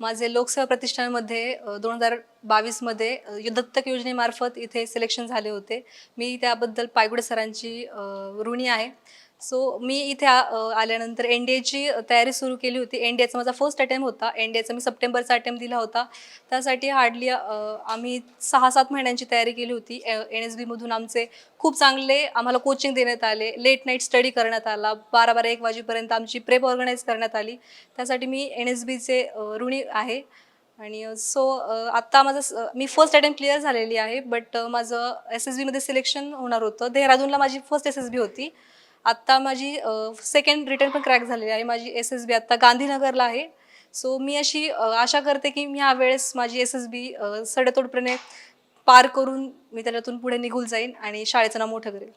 माझे लोकसेवा प्रतिष्ठानमध्ये दोन हजार बावीसमध्ये युद्धत्तक दत्तक योजनेमार्फत इथे सिलेक्शन झाले होते. मी त्याबद्दल पायगुडे सरांची ऋणी आहे. सो मी इथे आल्यानंतर एन डी एची तयारी सुरू केली होती. एन डी एचा माझा फर्स्ट अटेम्प्ट होता. एन डी एचा मी सप्टेंबरचा अटेम्प्ट दिला होता. त्यासाठी हार्डली आम्ही सहा सात महिन्यांची तयारी केली होती. एन एस बीमधून आमचे खूप चांगले आम्हाला कोचिंग देण्यात आले. लेट नाईट स्टडी करण्यात आला. बारा बारा एक वाजेपर्यंत आमची प्रेप ऑर्गनाईज करण्यात आली. त्यासाठी मी एन एस बीचे ऋणी आहे. आणि सो आत्ता माझं स- मी फर्स्ट अटेम्प्ट क्लिअर झालेली आहे. बट माझं एस एस बीमध्ये सिलेक्शन होणार होतं. देहरादूनला माझी फर्स्ट एस एस बी होती. आत्ता माझी सेकंड रिटर्न पण क्रॅक झालेली आहे. माझी एस एस बी आत्ता गांधीनगरला आहे. सो मी अशी आशा करते की मी ह्या वेळेस माझी एस एस बी सडेतोडपणे पार करून मी त्याच्यातून पुढे निघून जाईन आणि शाळेचं नाव मोठं करेल